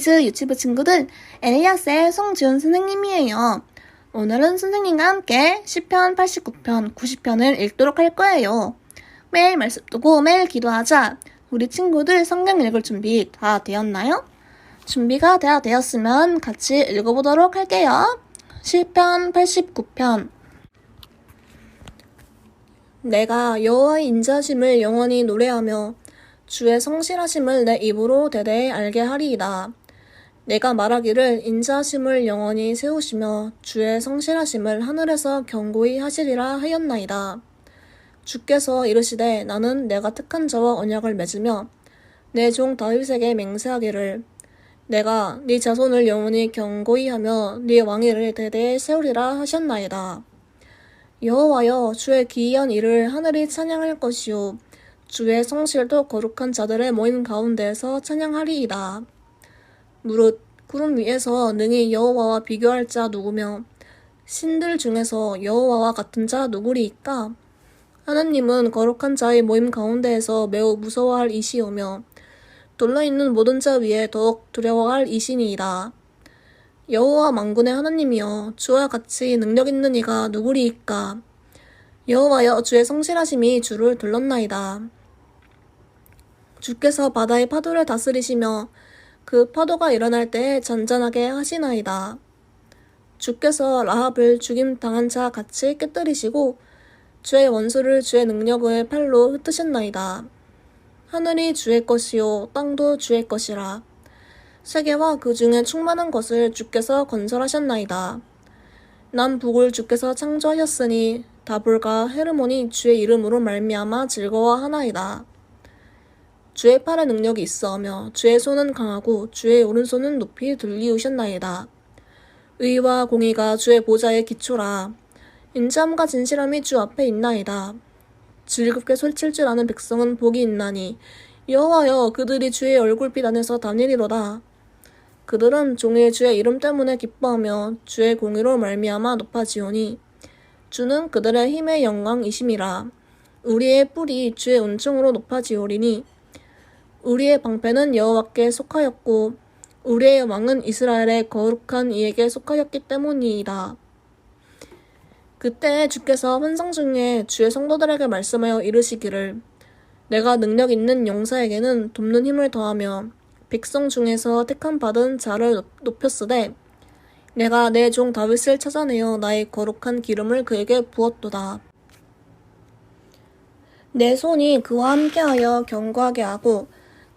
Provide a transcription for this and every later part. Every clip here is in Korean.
키즈 유튜브 친구들, 엘리아스의 송지훈 선생님이에요. 오늘은 선생님과 함께 10편, 89편, 90편을 읽도록 할 거예요. 매일 말씀 두고 매일 기도하자. 우리 친구들 성경 읽을 준비 다 되었나요? 준비가 다 되었으면 같이 읽어보도록 할게요. 10편, 89편. 내가 여호와의 인자심을 영원히 노래하며 주의 성실하심을 내 입으로 대대히 알게 하리이다. 내가 말하기를 인자심을 영원히 세우시며 주의 성실하심을 하늘에서 경고히 하시리라 하였나이다. 주께서 이르시되 나는 내가 택한 자와 언약을 맺으며 내 종 다윗에게 맹세하기를 내가 네 자손을 영원히 경고히 하며 네 왕위를 대대히 세우리라 하셨나이다. 여호와여 주의 기이한 일을 하늘이 찬양할 것이요 주의 성실도 거룩한 자들의 모임 가운데에서 찬양하리이다. 무릇 구름 위에서 능히 여호와와 비교할 자 누구며 신들 중에서 여호와와 같은 자 누구리이까? 하나님은 거룩한 자의 모임 가운데에서 매우 무서워할 이시오며 놀라있는 모든 자 위에 더욱 두려워할 이신이이다. 여호와 만군의 하나님이여 주와 같이 능력 있는 이가 누구리이까? 여호와여 주의 성실하심이 주를 둘렀나이다. 주께서 바다의 파도를 다스리시며 그 파도가 일어날 때 잔잔하게 하시나이다. 주께서 라합을 죽임 당한 자 같이 깨뜨리시고 주의 원수를 주의 능력을 팔로 흩으셨나이다. 하늘이 주의 것이요 땅도 주의 것이라. 세계와 그 중에 충만한 것을 주께서 건설하셨나이다. 남북을 주께서 창조하셨으니 다불과 헤르몬이 주의 이름으로 말미암아 즐거워하나이다. 주의 팔에 능력이 있어하며 주의 손은 강하고 주의 오른손은 높이 들리우셨나이다. 의와 공의가 주의 보좌의 기초라. 인자함과 진실함이 주 앞에 있나이다. 즐겁게 솔칠 줄 아는 백성은 복이 있나니 여호와여 그들이 주의 얼굴빛 안에서 다니리로다. 그들은 종의 주의 이름 때문에 기뻐하며 주의 공의로 말미암아 높아지오니 주는 그들의 힘의 영광이심이라. 우리의 뿔이 주의 은총으로 높아지오리니 우리의 방패는 여호와께 속하였고 우리의 왕은 이스라엘의 거룩한 이에게 속하였기 때문이다. 그때 주께서 환상 중에 주의 성도들에게 말씀하여 이르시기를 내가 능력 있는 용사에게는 돕는 힘을 더하며 백성 중에서 택함 받은 자를 높였으되 내가 내 종 다윗을 찾아내어 나의 거룩한 기름을 그에게 부었도다. 내 손이 그와 함께하여 경고하게 하고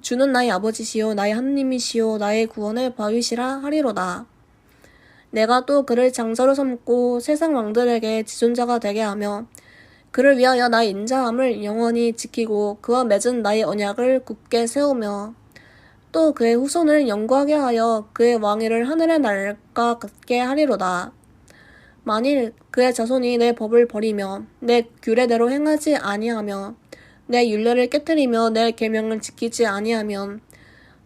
주는 나의 아버지시요 나의 하나님이시요 나의 구원의 바위시라 하리로다. 내가 또 그를 장자로 삼고 세상 왕들에게 지존자가 되게 하며 그를 위하여 나의 인자함을 영원히 지키고 그와 맺은 나의 언약을 굳게 세우며 또 그의 후손을 영구하게 하여 그의 왕위를 하늘의 날과 같게 하리로다. 만일 그의 자손이 내 법을 버리며 내 규례대로 행하지 아니하며 내 율례를 깨뜨리며 내 계명을 지키지 아니하면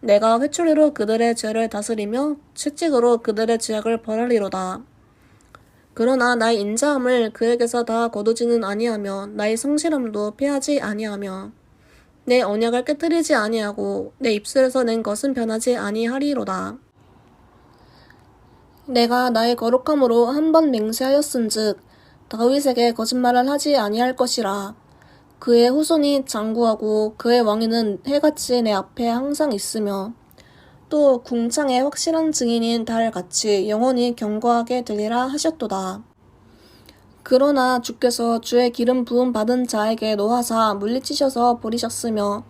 내가 회초리로 그들의 죄를 다스리며 채찍으로 그들의 죄악을 벌하리로다. 그러나 나의 인자함을 그에게서 다 거두지는 아니하며 나의 성실함도 피하지 아니하며 내 언약을 깨뜨리지 아니하고 내 입술에서 낸 것은 변하지 아니하리로다. 내가 나의 거룩함으로 한 번 맹세하였은즉 다윗에게 거짓말을 하지 아니할 것이라. 그의 후손이 장구하고 그의 왕위는 해같이 내 앞에 항상 있으며 또 궁창의 확실한 증인인 달 같이 영원히 경고하게 되리라 하셨도다. 그러나 주께서 주의 기름 부음 받은 자에게 노하사 물리치셔서 버리셨으며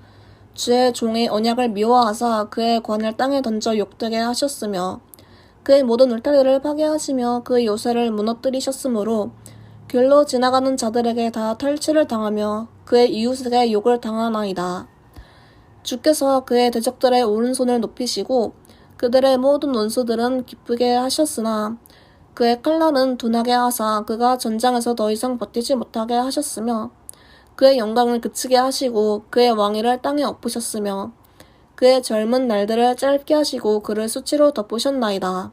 주의 종의 언약을 미워하사 그의 관을 땅에 던져 욕되게 하셨으며 그의 모든 울타리를 파괴하시며 그 요새를 무너뜨리셨으므로 길로 지나가는 자들에게 다 탈취를 당하며 그의 이웃에게 욕을 당하나이다. 주께서 그의 대적들의 오른손을 높이시고 그들의 모든 원수들은 기쁘게 하셨으나 그의 칼날은 둔하게 하사 그가 전장에서 더 이상 버티지 못하게 하셨으며 그의 영광을 그치게 하시고 그의 왕위를 땅에 엎으셨으며 그의 젊은 날들을 짧게 하시고 그를 수치로 덮으셨나이다.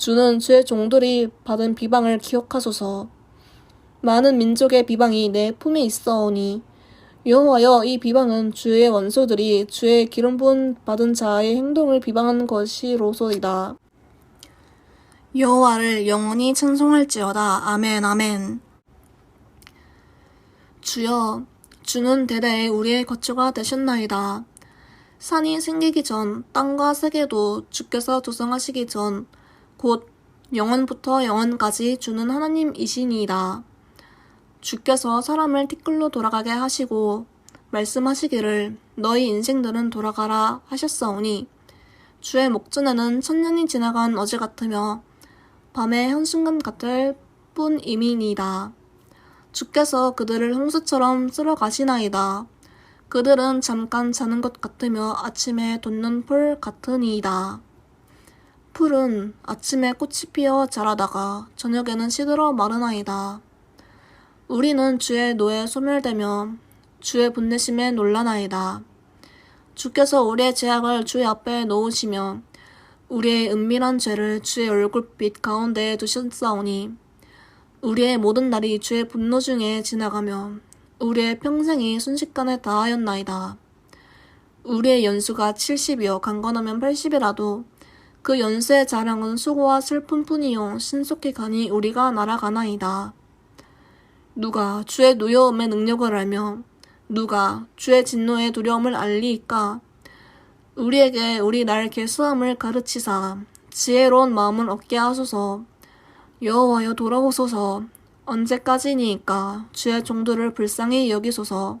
주는 주의 종들이 받은 비방을 기억하소서 많은 민족의 비방이 내 품에 있어오니 여호와여 이 비방은 주의 원소들이 주의 기름 부은 받은 자의 행동을 비방한 것이로소이다. 여호와를 영원히 찬송할지어다. 아멘 아멘. 주여 주는 대대에 우리의 거처가 되셨나이다. 산이 생기기 전 땅과 세계도 주께서 조성하시기 전 곧 영원부터 영원까지 주는 하나님이시니이다. 주께서 사람을 티끌로 돌아가게 하시고 말씀하시기를 너희 인생들은 돌아가라 하셨사오니 주의 목전에는 천년이 지나간 어제 같으며 밤의 한순간 같을 뿐이미이다. 주께서 그들을 홍수처럼 쓸어 가시나이다. 그들은 잠깐 자는 것 같으며 아침에 돋는 풀 같으니이다. 풀은 아침에 꽃이 피어 자라다가 저녁에는 시들어 마르나이다. 우리는 주의 노에 소멸되며 주의 분내심에 놀라나이다. 주께서 우리의 죄악을 주의 앞에 놓으시며 우리의 은밀한 죄를 주의 얼굴빛 가운데에 두셨사오니 우리의 모든 날이 주의 분노 중에 지나가며 우리의 평생이 순식간에 다하였나이다. 우리의 연수가 70이요 강건하면 80이라도 그 연수의 자랑은 수고와 슬픔뿐이요. 신속히 가니 우리가 날아가나이다. 누가 주의 노여움의 능력을 알며 누가 주의 진노의 두려움을 알리이까? 우리에게 우리 날 개수함을 가르치사 지혜로운 마음을 얻게 하소서. 여호와여 돌아오소서. 언제까지니까? 주의 종들을 불쌍히 여기소서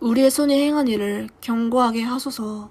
우리의 손이 행한 일을 경고하게 하소서